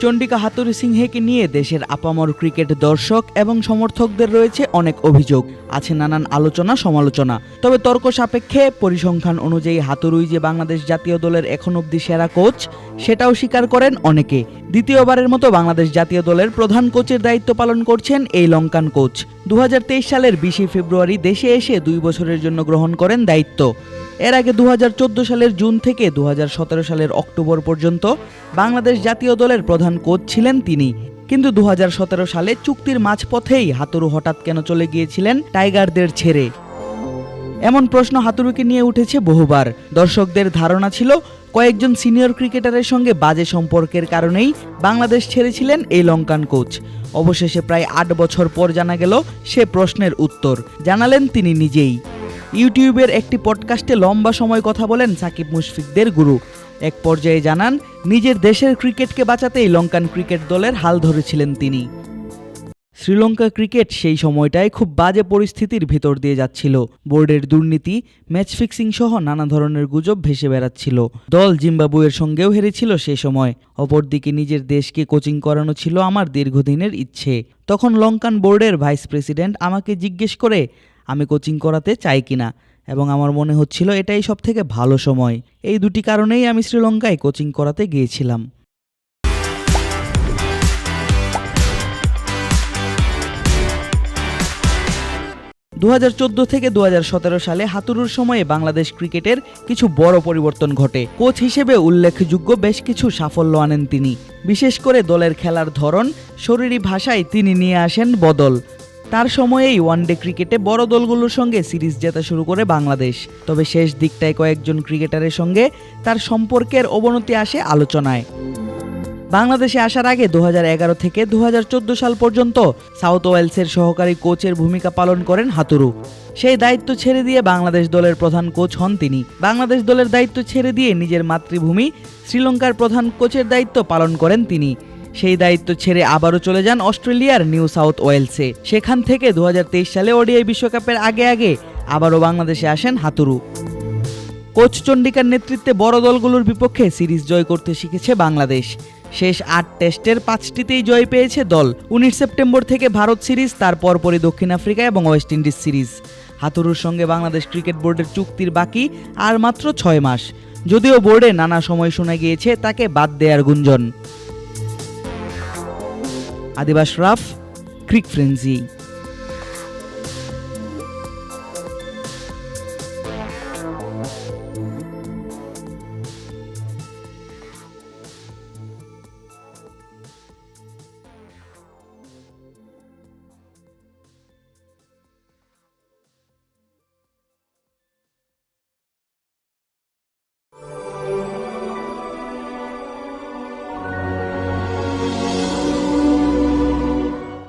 চন্ডিকা হাতুরি সিংহেকে নিয়ে দেশের আপামর ক্রিকেট দর্শক এবং সমর্থকদের রয়েছে অনেক অভিযোগ। আছে নানান আলোচনা, সমালোচনা। তবে তর্ক সাপেক্ষে পরিসংখ্যান অনুযায়ী হাতুরুই যে বাংলাদেশ জাতীয় দলের এখন অবধি সেরা কোচ, সেটাও স্বীকার করেন অনেকে। দ্বিতীয়বারের মতো বাংলাদেশ জাতীয় দলের প্রধান কোচের দায়িত্ব পালন করছেন এই লঙ্কান কোচ। দুহাজার তেইশ সালের বিশে ফেব্রুয়ারি দেশে এসে দুই বছরের জন্য গ্রহণ করেন দায়িত্ব। এর আগে দু হাজার চোদ্দ সালের জুন থেকে দু হাজার সতেরো সালের অক্টোবর পর্যন্ত বাংলাদেশ জাতীয় দলের প্রধান কোচ ছিলেন তিনি। কিন্তু দু হাজার সতেরো সালে চুক্তির মাঝপথেই হাতুরু হঠাৎ কেন চলে গিয়েছিলেন টাইগারদের ছেড়ে? এমন প্রশ্ন হাতুরুকে নিয়ে উঠেছে বহুবার। দর্শকদের ধারণা ছিল, কয়েকজন সিনিয়র ক্রিকেটারের সঙ্গে বাজে সম্পর্কের কারণেই বাংলাদেশ ছেড়েছিলেন এই লঙ্কান কোচ। অবশেষে প্রায় আট বছর পর জানা গেল, সে প্রশ্নের উত্তর। জানালেন তিনি নিজেই। ইউটিউবের একটি পডকাস্টে লম্বা সময় কথা বলেন সাকিব মুশফিকদের গুরু। এক পর্যায়ে জানান, নিজের দেশের ক্রিকেটকে বাঁচাতেই লঙ্কান ক্রিকেট দলের হাল ধরেছিলেন তিনি। শ্রীলঙ্কা ক্রিকেট সেই সময়টায় খুব বাজে পরিস্থিতির ভেতর দিয়ে যাচ্ছিল। বোর্ডের দুর্নীতি, ম্যাচ ফিক্সিং সহ নানা ধরনের গুজব ভেসে বেড়াচ্ছিল। দল জিম্বাবুয়ের সঙ্গেও হেরেছিল সে সময়। অপরদিকে নিজের দেশকে কোচিং করানো ছিল আমার দীর্ঘদিনের ইচ্ছে। তখন লঙ্কান বোর্ডের ভাইস প্রেসিডেন্ট আমাকে জিজ্ঞেস করে আমি কোচিং করাতে চাই কিনা? এবং আমার মনে হচ্ছিল এটাই সব থেকে ভালো সময়। এই দুটি কারণেই আমি শ্রীলঙ্কায় কোচিং করাতে গিয়েছিলাম। দু হাজার চোদ্দ থেকে দু হাজার সতেরো সালে হাতুরুর সময়ে বাংলাদেশ ক্রিকেটের কিছু বড় পরিবর্তন ঘটে। কোচ হিসেবে উল্লেখযোগ্য বেশ কিছু সাফল্য আনেন তিনি। বিশেষ করে দলের খেলার ধরন, শরীরী ভাষায় তিনি নিয়ে আসেন বদল। তার সময়েই ওয়ানডে ক্রিকেটে বড় দলগুলোর সঙ্গে সিরিজ জেতা শুরু করে বাংলাদেশ। তবে শেষ দিকটায় কয়েকজন ক্রিকেটারের সঙ্গে তার সম্পর্কের অবনতি আসে আলোচনায়। বাংলাদেশে আসার আগে দু হাজার এগারো থেকে দু হাজার চোদ্দ সাল পর্যন্ত সাউথ ওয়েলসের সহকারী কোচের ভূমিকা পালন করেন হাতুরু। সেই দায়িত্ব ছেড়ে দিয়ে বাংলাদেশ দলের প্রধান কোচ হন তিনি। বাংলাদেশ দলের দায়িত্ব ছেড়ে দিয়ে নিজের মাতৃভূমি শ্রীলঙ্কার প্রধান কোচের দায়িত্ব পালন করেন তিনি। সেই দায়িত্ব ছেড়ে আবারও চলে যান অস্ট্রেলিয়ার নিউ সাউথ ওয়েলসে। সেখান থেকে দু হাজার তেইশ সালে ওডিআই বিশ্বকাপের আগে আগে আবারও বাংলাদেশে আসেন হাতুরু। কোচ চন্ডিকার নেতৃত্বে বড় দলগুলোর বিপক্ষে সিরিজ জয় করতে শিখেছে বাংলাদেশ। শেষ আট টেস্টের পাঁচটিতেই জয় পেয়েছে দল। উনিশ সেপ্টেম্বর থেকে ভারত সিরিজ, তার পরপরই দক্ষিণ আফ্রিকা এবং ওয়েস্ট ইন্ডিজ সিরিজ। হাতুরুর সঙ্গে বাংলাদেশ ক্রিকেট বোর্ডের চুক্তির বাকি আর মাত্র ছয় মাস। যদিও বোর্ডে নানা সময় শোনা গিয়েছে তাকে বাদ দেয়ার গুঞ্জন। আদিবাস রাফ ক্রিক ফ্রেন্সি।